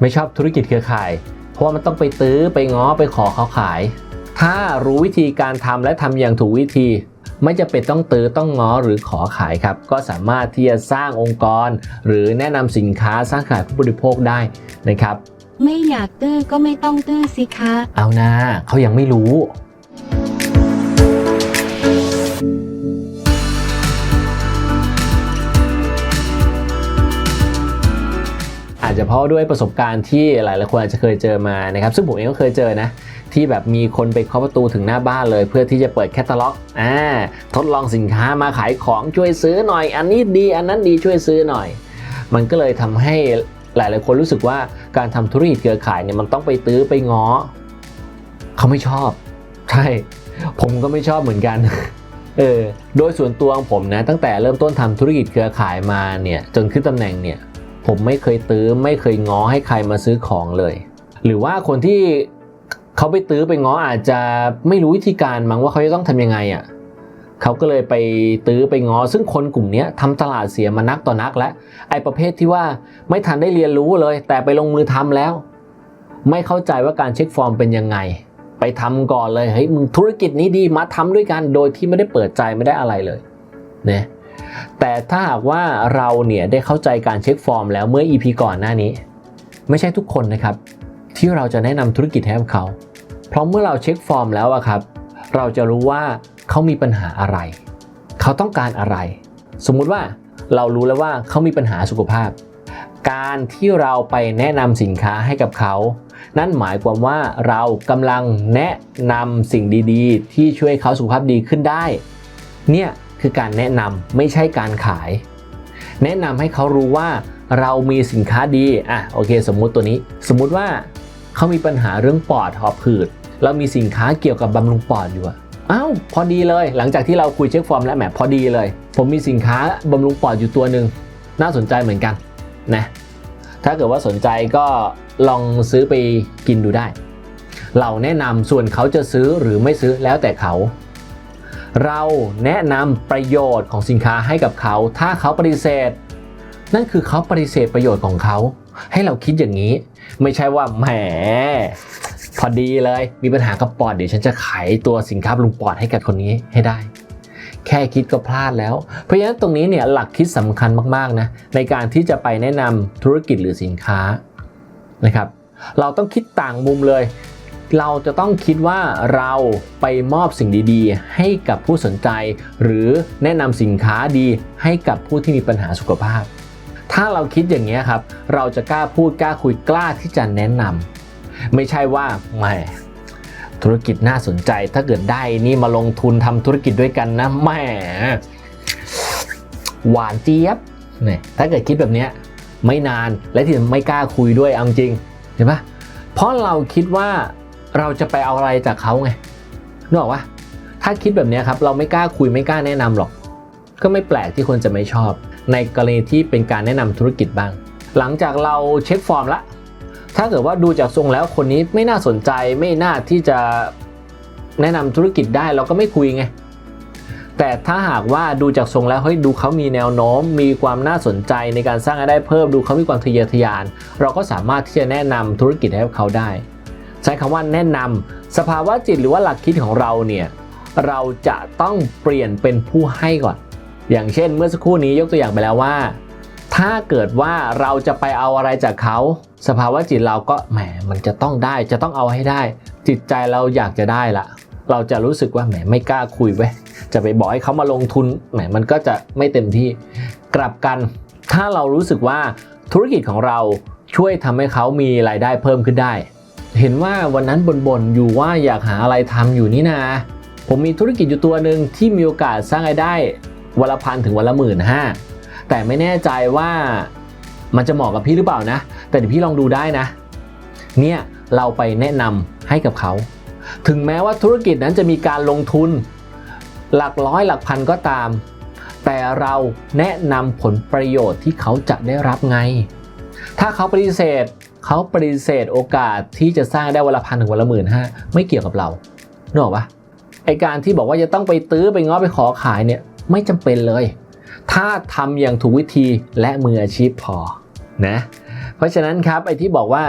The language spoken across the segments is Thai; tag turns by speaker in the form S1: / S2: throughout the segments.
S1: ไม่ชอบธุรกิจเครือข่าย เพราะว่ามันต้องไปตื้อไปง้อไปขอเขาขาย ถ้ารู้วิธีการทำและทำอย่างถูกวิธี ไม่จะเป็นต้องตื้อต้องง้อหรือขอขายครับ ก็สามารถที่จะสร้างองค์กร หรือแนะนำสินค้าสร้างขายผู้บริโภคได้นะครับ
S2: ไม่อยากตื้อก็ไม่ต้องตื้อสิคะ
S1: เอานะเขายังไม่รู้ จะเพราะด้วยประสบการณ์ที่หลายๆคนอาจจะเคยเจอมานะครับ ซึ่งผมเองก็เคยเจอนะ ที่แบบมีคนไปเคาะประตูถึงหน้าบ้านเลย เพื่อที่จะเปิดแคตตาล็อกอ่าทดลองสินค้ามาขายของช่วยซื้อหน่อย อันนี้ดีอันนั้นดีช่วยซื้อหน่อย มันก็เลยทำให้หลายๆคนรู้สึกว่าการทำธุรกิจเครือข่ายเนี่ยมันต้องไปตื้อไปง้อเขาไม่ชอบ ใช่ ผมก็ไม่ชอบเหมือนกันเออโดยส่วนตัวของผมนะตั้งแต่เริ่มต้นทำธุรกิจเครือข่ายมาเนี่ยจนขึ้นตำแหน่งเนี่ย ผมไม่เคยตื้อไม่เคยง้อให้ใครมาซื้อของเลย หรือว่าคนที่เขาไปตื้อไปง้ออาจจะไม่รู้วิธีการมั้งว่าเขาจะต้องทำยังไงอะ่ะเขาก็เลยไปตื้อไปง้อซึ่งคนกลุ่มนี้ทำตลาดเสียมานักต่อนักแล้วไอประเภทที่ว่าไม่ทันได้เรียนรู้เลย แต่ไปลงมือทำแล้ว ไม่เข้าใจว่าการเช็คฟอร์มเป็นยังไง ไปทำก่อนเลยเฮ้ยมึงธุรกิจนี้ดีมาทำด้วยกันโดยที่ไม่ได้เปิดใจไม่ได้อะไรเลยเนี่ย แต่ถ้าหากว่าเราเนี่ยได้เข้าใจการเช็คฟอร์มแล้วเมื่อ EP ก่อนหน้านี้ ไม่ใช่ทุกคนนะครับ ที่เราจะแนะนำธุรกิจให้กับเขา เพราะเมื่อเราเช็คฟอร์มแล้วอะครับ เราจะรู้ว่าเขามีปัญหาอะไร เขาต้องการอะไร สมมุติว่าเรารู้แล้วว่าเขามีปัญหาสุขภาพ การที่เราไปแนะนำสินค้าให้กับเขา นั่นหมายความว่าเรากำลังแนะนำสิ่งดีๆ ที่ช่วยเขาสุขภาพดีขึ้นได้ เนี่ย คือการแนะนำไม่ใช่การขาย แนะนำให้เขารู้ว่าเรามีสินค้าดีอะโอเค สมมุติตัวนี้ สมมุติว่าเขามีปัญหาเรื่องปอดหอบผืดเรามีสินค้าเกี่ยวกับบำรุงปอดอยู่อะอ้าวพอดีเลย หลังจากที่เราคุยเช็คฟอร์มแล้วแหมพอดีเลย ผมมีสินค้าบำรุงปอดอยู่ตัวหนึ่งน่าสนใจเหมือนกันนะถ้าเกิดว่าสนใจก็ลองซื้อไปกินดูได้ เราแนะนำส่วนเขาจะซื้อหรือไม่ซื้อแล้วแต่เขา เราแนะนำประโยชน์ของสินค้าให้กับเขา ถ้าเขาปฏิเสธ นั่นคือเขาปฏิเสธประโยชน์ของเขา ให้เราคิดอย่างนี้ ไม่ใช่ว่าแหมพอดีเลย มีปัญหากับปอดเดี๋ยวฉันจะขายตัวสินค้าบำรุงปอดให้กับคนนี้ให้ได้ แค่คิดก็พลาดแล้ว เพราะฉะนั้นตรงนี้เนี่ยหลักคิดสำคัญมากๆนะในการที่จะไปแนะนำธุรกิจหรือสินค้านะครับ เราต้องคิดต่างมุมเลย เราจะต้องคิดว่าเราไปมอบสิ่งดีๆ ให้กับผู้สนใจ หรือแนะนำสินค้าดีให้กับผู้ที่มีปัญหาสุขภาพ ถ้าเราคิดอย่างนี้ครับ เราจะกล้าพูดกล้าคุยกล้าที่จะแนะนำไม่ใช่ว่าแหมธุรกิจน่าสนใจ ถ้าเกิดได้นี่มาลงทุนทำธุรกิจด้วยกันนะแหมหวานเจี๊ยบเนี่ยถ้าเกิดคิดแบบนี้ไม่นานและที่ไม่กล้าคุยด้วยเอาจริงเห็นปะเพราะเราคิดว่า เราจะไปเอาอะไรจากเขาไงนึกออกปะถ้าคิดแบบนี้ครับ เราไม่กล้าคุยไม่กล้าแนะนำหรอก ก็ไม่แปลกที่คนจะไม่ชอบ ในกรณีที่เป็นการแนะนำธุรกิจบ้าง หลังจากเราเช็คฟอร์มละ ถ้าเกิดว่าดูจากทรงแล้วคนนี้ไม่น่าสนใจไม่น่าที่จะแนะนำธุรกิจได้เราก็ไม่คุยไง แต่ถ้าหากว่าดูจากทรงแล้วเฮ้ยดูเขามีแนวโน้ม มีความน่าสนใจในการสร้างรายได้เพิ่มดูเขามีความทะเยอทะยาน เราก็สามารถที่จะแนะนำธุรกิจให้เขาได้ ใช้คำว่าแนะนำสภาวะจิตหรือว่าหลักคิดของเราเนี่ยเราจะต้องเปลี่ยนเป็นผู้ให้ก่อน อย่างเช่นเมื่อสักครู่นี้ยกตัวอย่างไปแล้วว่า ถ้าเกิดว่าเราจะไปเอาอะไรจากเขา สภาวะจิตเราก็แหมมันจะต้องได้จะต้องเอาให้ได้ จิตใจเราอยากจะได้ละเราจะรู้สึกว่าแหมไม่กล้าคุยเว้จะไปบอกให้เขามาลงทุนแหมมันก็จะไม่เต็มที่ กลับกัน ถ้าเรารู้สึกว่าธุรกิจของเราช่วยทำให้เขามีรายได้เพิ่มขึ้นได้ เห็นว่าวันนั้นบ่นๆอยู่ว่าอยากหาอะไรทำอยู่นี่นาผมมีธุรกิจอยู่ตัวหนึ่งที่มีโอกาสสร้างรายได้วันละพันถึงวันละหมื่นห้าแต่ไม่แน่ใจว่ามันจะเหมาะกับพี่หรือเปล่านะ แต่เดี๋ยวพี่ลองดูได้นะ เนี่ยเราไปแนะนำให้กับเขา ถึงแม้ว่าธุรกิจนั้นจะมีการลงทุน หลักร้อยหลักพันก็ตาม แต่เราแนะนำผลประโยชน์ที่เขาจะได้รับไง ถ้าเขาปฏิเสธ เขาปฏิเสธโอกาสที่จะสร้างได้วันละพันถึงวันละหมื่นห้าไม่เกี่ยวกับเรานึกออกปะไอการที่บอกว่าจะต้องไปตื้อไปง้อไปขอขายเนี่ยไม่จำเป็นเลย ถ้าทำอย่างถูกวิธีและมืออาชีพพอนะเพราะฉะนั้นครับไอที่บอกว่า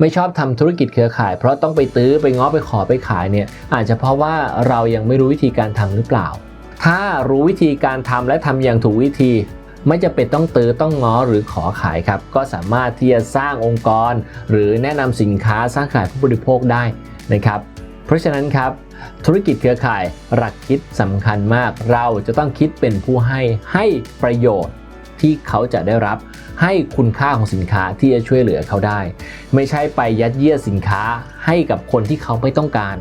S1: ไม่ชอบทำธุรกิจเครือข่าย เพราะต้องไปตื้อไปง้อไปขอไปขายเนี่ยอาจจะเพราะว่าเรายังไม่รู้วิธีการทำหรือเปล่า ถ้ารู้วิธีการทำและทำอย่างถูกวิธี ไม่จะเป็นต้องตื้อต้องง้อหรือขอขายครับ ก็สามารถที่จะสร้างองค์กร หรือแนะนำสินค้าสร้างขายผู้บริโภคได้นะครับ เพราะฉะนั้นครับธุรกิจเครือข่ายหลักคิดสำคัญมาก เราจะต้องคิดเป็นผู้ให้ให้ประโยชน์ที่เขาจะได้รับให้คุณค่าของสินค้าที่จะช่วยเหลือเขาได้ ไม่ใช่ไปยัดเยียดสินค้าให้กับคนที่เขาไม่ต้องการ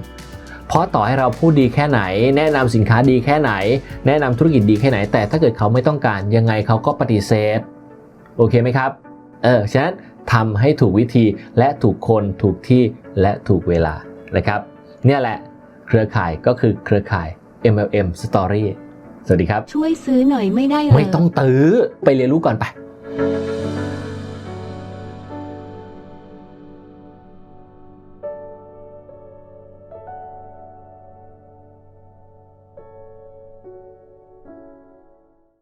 S1: เพราะต่อให้เราพูดดีแค่ไหน แนะนำสินค้าดีแค่ไหน แนะนำธุรกิจดีแค่ไหน แต่ถ้าเกิดเขาไม่ต้องการยังไงเขาก็ปฏิเสธ โอเคไหมครับ เออ ฉะนั้นทำให้ถูกวิธีและถูกคนถูกที่และถูกเวลานะครับ เนี่ยแหละเครือข่ายก็คือเครือข่าย MLM Story สวัสดีครับ
S2: ช่วยซื้อหน่อยไม่ได้เหรอ
S1: ไม่ต้องตื้อไปเรียนรู้ก่อนไป